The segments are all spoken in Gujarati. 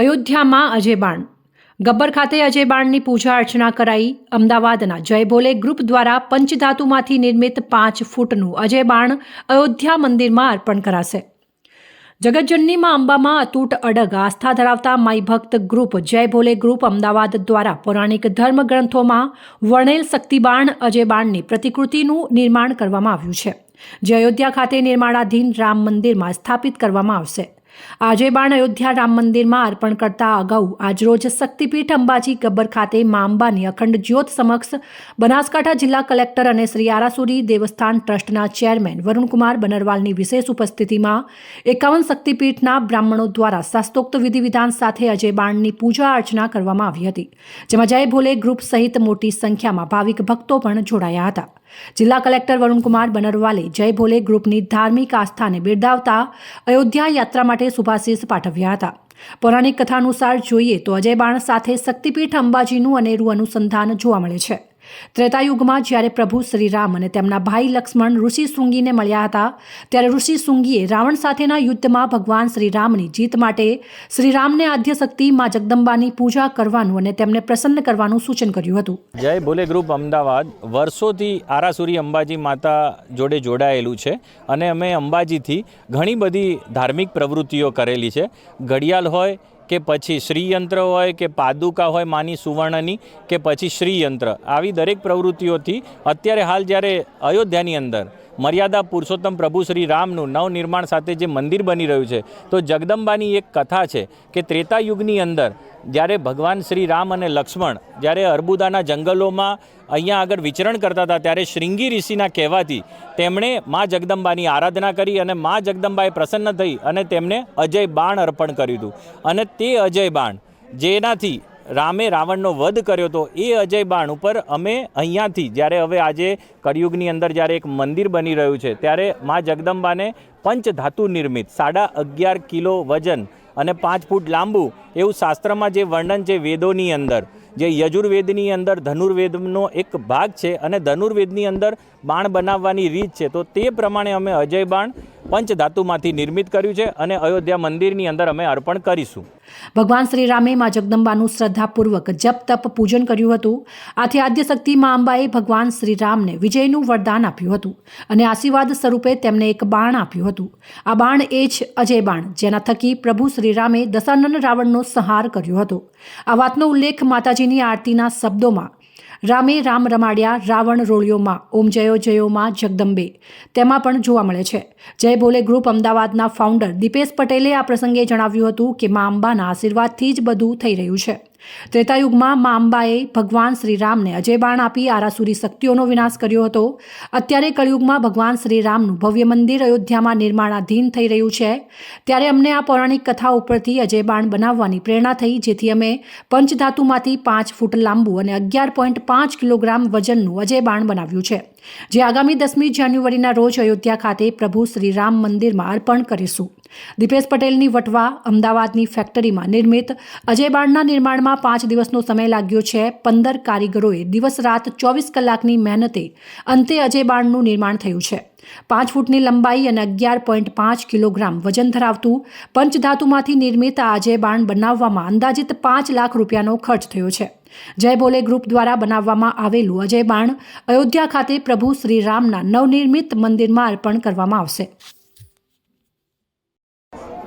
અયોધ્યામાં અજયબાણ ગબ્બર ખાતે અજયબાણની પૂજા અર્ચના કરાઈ. અમદાવાદના જય ભોલે ગ્રુપ દ્વારા પંચધાતુમાંથી નિર્મિત પાંચ ફૂટનું અજયબાણ અયોધ્યા મંદિરમાં અર્પણ કરાશે. જગતજનનીમાં અંબામાં અતૂટ અડગ આસ્થા ધરાવતા માઈ ભક્ત ગ્રુપ જય ભોલે ગ્રુપ અમદાવાદ દ્વારા પૌરાણિક ધર્મ ગ્રંથોમાં વર્ણેલ શક્તિબાણ અજયબાણની પ્રતિકૃતિનું નિર્માણ કરવામાં આવ્યું છે. જે અયોધ્યા ખાતે નિર્માણાધીન રામ મંદિરમાં સ્થાપિત કરવામાં આવશે. આજે બાણ અયોધ્યા રામ મંદિરમાં અર્પણ કરતા અગાઉ આજરોજ શક્તિપીઠ અંબાજી ગબ્બર ખાતે મા અંબાની અખંડ જ્યોત સમક્ષ બનાસકાંઠા જિલ્લા કલેક્ટર અને શ્રી આરાસુરી દેવસ્થાન ટ્રસ્ટના ચેરમેન વરુણકુમાર બનરવાલની વિશેષ ઉપસ્થિતિમાં એકાવન શક્તિપીઠના બ્રાહ્મણો દ્વારા શાસ્ત્રોક્ત વિધિ વિધાન સાથે અજય બાણની પૂજા અર્ચના કરવામાં આવી હતી, જેમાં જય ભોલે ગ્રુપ સહિત મોટી સંખ્યામાં ભાવિક ભક્તો પણ જોડાયા હતા. જિલ્લા કલેક્ટર વરુણકુમાર બનરવાલે જય ભોલે ગ્રુપની ધાર્મિક આસ્થાને બિરદાવતા અયોધ્યા યાત્રા માટે શુભાશીષ પાઠવ્યા હતા. પૌરાણિક કથા અનુસાર જોઈએ તો અજય બાણ સાથે શક્તિપીઠ અંબાજીનું અનેરું અનુસંધાન જોવા મળે છે. ત્રેતાયુગમાં જ્યારે પ્રભુ શ્રીરામ અને તેમના ભાઈ લક્ષ્મણ ઋષિ શૃંગીને મળ્યા હતા, ત્યારે ઋષિ શૃંગીએ રાવણ સાથેના યુદ્ધમાં ભગવાન શ્રીરામની જીત માટે શ્રીરામને આદ્ય શક્તિ માં જગદંબાની પૂજા કરવાનું અને તેમને પ્રસન્ન કરવાનું સૂચન કર્યું હતું. જય ભોલે ગ્રુપ અમદાવાદ. વર્ષોથી આરાસુરી અંબાજી માતા જોડે જોડાયેલું છે અને અમે અંબાજીથી ઘણી બધી ધાર્મિક પ્રવૃત્તિઓ કરેલી છે. ઘડિયાળ હોય કે પછી શ્રીયંત્ર હોય કે પાદુકા હોય માની સુવર્ણની કે પછી શ્રીયંત્ર. આવી દરેક પ્રવૃત્તિઓથી અત્યારે હાલ જ્યારે અયોધ્યાની અંદર મર્યાદા પુરુષોત્તમ પ્રભુ શ્રી રામનું નવનિર્માણ સાથે જે મંદિર બની રહ્યું છે, તો જગદંબાની એક કથા છે કે ત્રેતા યુગની અંદર જ્યારે ભગવાન શ્રી રામ અને લક્ષ્મણ જ્યારે અર્બુદાના જંગલોમાં અહીંયા આગળ વિચરણ કરતા હતા, ત્યારે શ્રીંગી ઋષિના કહેવાથી તેમણે મા જગદંબાની આરાધના કરી અને મા જગદંબાએ પ્રસન્ન થઈ અને તેમને અજય બાણ અર્પણ કર્યું હતું. અને તે અજય બાણ જેનાથી રામે રાવણનો વધ કર્યો હતો એ અજય બાણ ઉપર અમે અહીંયાથી, જ્યારે હવે આજે કળિયુગની અંદર જ્યારે એક મંદિર બની રહ્યું છે, ત્યારે મા જગદંબાને પંચધાતુ નિર્મિત, સાડા અગિયાર કિલો વજન અને પાંચ ફૂટ લાંબુ, એવું શાસ્ત્રમાં જે વર્ણન છે વેદોની અંદર, જે યજુર્વેદની અંદર ધનુર્વેદનો એક ભાગ છે અને ધનુર્વેદની અંદર બાણ બનાવવાની રીત છે, તો તે પ્રમાણે અમે અજય બાણ પંચધાતુમાંથી નિર્મિત કર્યું છે અને અયોધ્યા મંદિરની અંદર અમે અર્પણ કરીશું. ભગવાન શ્રી રામે માં જગદંબાનું શ્રદ્ધાપૂર્વક જપ, તપ, પૂજન કર્યું હતું. આથી આદ્ય શક્તિ મા અંબાએ ભગવાન શ્રી રામને વિજયનું વરદાન આપ્યું હતું અને આશીર્વાદ સ્વરૂપે તેમને એક બાણ આપ્યું હતું. આ બાણ એ જ અજય બાણ, જેના થકી પ્રભુ શ્રી રામે દશાનન રાવણનો સંહાર કર્યો હતો. આ વાતનો ઉલ્લેખ માતાજીની આરતીના શબ્દોમાં રામે રામ રમાડ્યા રાવણ રોળિયોમાં, ઓમ જયો જયોમાં જગદંબે. તેમાં પણ જોવા મળે છે. જય ભોલે ગ્રુપ અમદાવાદના ફાઉન્ડર દીપેશ પટેલે આ પ્રસંગે જણાવ્યું હતું કે મા અંબાના આશીર્વાદથી જ બધું થઈ રહ્યું છે. ત્રેતાયુગમાં મા અંબાએ ભગવાન શ્રીરામને અજયબાણ આપી આરાસુરી શક્તિઓનો વિનાશ કર્યો હતો. અત્યારે કળિયુગમાં ભગવાન શ્રીરામનું ભવ્ય મંદિર અયોધ્યામાં નિર્માણાધીન થઈ રહ્યું છે. ત્યારે અમને આ પૌરાણિક કથા ઉપરથી અજયબાણ બનાવવાની પ્રેરણા થઈ, જેથી અમે પંચધાતુમાંથી પાંચ ફૂટ લાંબુ અને અગિયાર પોઈન્ટ પાંચ કિલોગ્રામ વજનનું અજયબાણ બનાવ્યું છે. જે આગામી દસમી જાન્યુઆરીના રોજ અયોધ્યા ખાતે પ્રભુ શ્રીરામ મંદિરમાં અર્પણ કરીશું. દીપેશ પટેલની વટવા અમદાવાદની ફેક્ટરીમાં નિર્મિત અજયબાણના નિર્માણમાં પાંચ દિવસનો સમય લાગ્યો છે. પંદર કારીગરોએ દિવસ રાત ચોવીસ કલાકની મહેનતે અંતે અજયબાણનું નિર્માણ થયું છે. પાંચ ફૂટની લંબાઈ અને અગિયાર પોઈન્ટ પાંચ કિલોગ્રામ વજન ધરાવતું પંચધાતુમાંથી નિર્મિત આ અજયબાણ બનાવવામાં અંદાજિત પાંચ લાખ રૂપિયાનો ખર્ચ થયો છે. જય ભોલે ગ્રુપ દ્વારા બનાવવામાં આવેલું અજય બાણ અયોધ્યા ખાતે પ્રભુ શ્રીરામના નવનિર્મિત મંદિરમાં અર્પણ કરવામાં આવશે.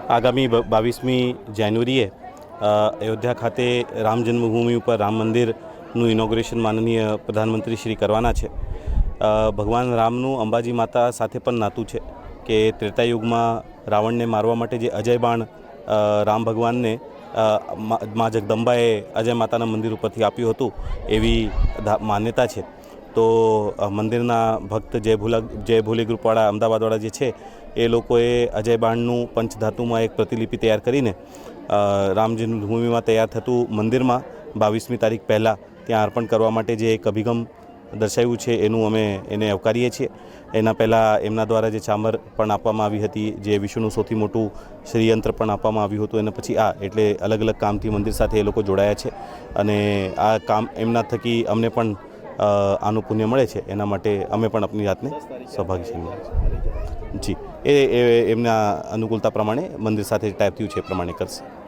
આગામી બાવીસમી જાન્યુઆરીએ અયોધ્યા ખાતે રામ જન્મભૂમિ ઉપર રામ મંદિરનું ઇનોગ્રેશન માનનીય પ્રધાનમંત્રી શ્રી કરવાના છે. ભગવાન રામનું અંબાજી માતા સાથે પણ નાતું છે કે ત્રેતાયુગમાં રાવણને મારવા માટે જે અજય બાણ રામ ભગવાનને મા જગદંબાએ અજય માતાના મંદિર ઉપરથી આપ્યું હતું એવી માન્યતા છે. તો મંદિરના ભક્ત જય ભૂલા જય ભૂલી ગ્રુપવાળા અમદાવાદવાળા જે છે એ લોકોએ અજય બાણનું પંચધાતુમાં એક પ્રતિલિપિ તૈયાર કરીને અ, રામ જન્મભૂમિમાં તૈયાર થતું મંદિરમાં બાવીસમી તારીખ પહેલાં ત્યાં અર્પણ કરવા માટે જે એક અભિગમ દર્શાવ્યું છે, એનું અમે એને આવકારીએ છીએ. એના પહેલાં એમના દ્વારા જે ચામર પણ આપવામાં આવી હતી, જે વિશ્વનું સૌથી મોટું શ્રીયંત્ર પણ આપવામાં આવ્યું હતું અને પછી આ એટલે અલગ અલગ કામથી મંદિર સાથે એ લોકો જોડાયા છે. અને આ કામ એમના થકી અમને પણ આનું પુણ્ય મળે છે. એના માટે અમે પણ આપણી જાતને સૌભાગ્યશાળી. જી. એ એમના અનુકૂળતા પ્રમાણે મંદિર સાથે ટાઈપ થયું છે એ પ્રમાણે કરશે.